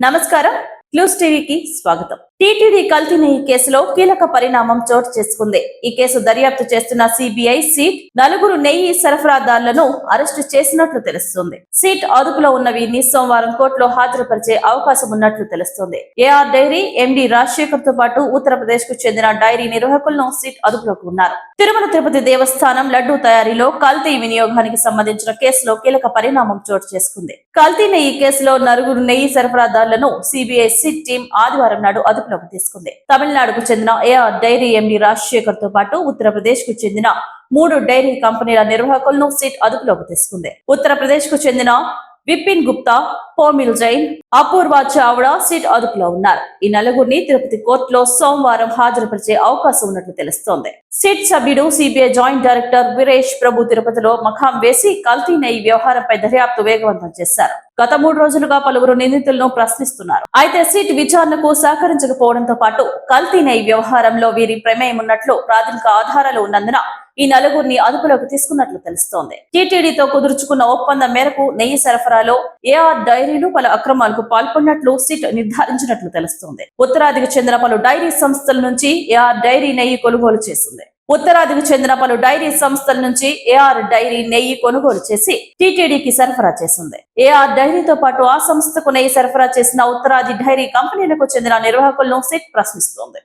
నమస్కారం క్లూస్ టీవీకి స్వాగతం టీటీడీ కల్తీ నెయ్యి కేసులో కీలక పరిణామం చోటు చేసుకుంది. ఈ కేసు దర్యాప్తు చేస్తున్న సిబిఐ సీట్ నలుగురు నెయ్యి సరఫరాదారులను అరెస్టు చేసినట్లు తెలుస్తుంది. సీట్ అదుపులో ఉన్న వీరిని సోమవారం కోర్టులో హాజరుపరిచే అవకాశం ఉన్నట్లు తెలుస్తుంది. ఏఆర్ డైరీ ఎండి రాజశేఖర్తో పాటు ఉత్తరప్రదేశ్కు చెందిన డైరీ నిర్వాహకులను సీట్ అదుపులోకి ఉన్నారు. తిరుమల తిరుపతి దేవస్థానం లడ్డు తయారీలో కల్తీ వినియోగానికి సంబంధించిన కేసులో కీలక పరిణామం చోటు చేసుకుంది. కల్తీ నెయ్యి కేసులో నలుగురు నెయ్యి సరఫరాదారులను సిబిఐ సిట్ టీం ఆదివారం నాడు అదుపులోకి తీసుకుంది. తమిళనాడుకు చెందిన ఏఆర్ డైరీ ఎండి రాజశేఖర్తో పాటు ఉత్తరప్రదేశ్కు చెందిన మూడు డైరీ కంపెనీల నిర్వాహకులను సిట్ అదుపులోకి తీసుకుంది. ఉత్తరప్రదేశ్కు చెందిన విపిన్ గుప్తా పోమిల్ జైన్ అపూర్వ చావ్డా సిట్ అదుపులో ఉన్నారు. ఈ నలుగురిని తిరుపతి కోర్టులో సోమవారం హాజరుపరిచే అవకాశం ఉన్నట్లు తెలుస్తోంది. సిట్ సభ్యుడు CBI joint director Veeresh Prabhu తిరుపతిలో మఖాం వేసి కల్తీ ఈ వ్యవహారంపై దర్యాప్తు వేగవంతం చేశారు. గత మూడు రోజులుగా పలువురు నిందితులను ప్రశ్నిస్తున్నారు. అయితే సిట్ విచారణకు సహకరించకపోవడంతో పాటు కల్తీ ఈ వ్యవహారంలో వీరి ప్రమేయం ఉన్నట్లు ప్రాథమిక ఆధారాలు ఉన్నందున ఈ నలుగురిని అదుపులోకి తీసుకున్నట్లు తెలుస్తోంది. టీటీడీతో కుదుర్చుకున్న ఒప్పందం మేరకు నెయ్యి సరఫరాలో ఏఆర్ డైరీలు పలు అక్రమాలకు పాల్పడినట్లు సిట్ నిర్ధారించినట్లు తెలుస్తోంది. ఉత్తరాదికి చెందిన పలు డైరీ సంస్థల నుంచి ఏఆర్ డైరీ నెయ్యి కొనుగోలు చేసింది. ఉత్తరాదికి చెందిన పలు డైరీ సంస్థల నుంచి ఏఆర్ డైరీ నెయ్యి కొనుగోలు చేసి టీటీడీకి సరఫరా చేసింది. ఏఆర్ డైరీతో పాటు ఆ సంస్థకు నెయ్యి సరఫరా చేసిన ఉత్తరాది డైరీ కంపెనీలకు చెందిన నిర్వాహకులను సిట్ ప్రశ్నిస్తోంది.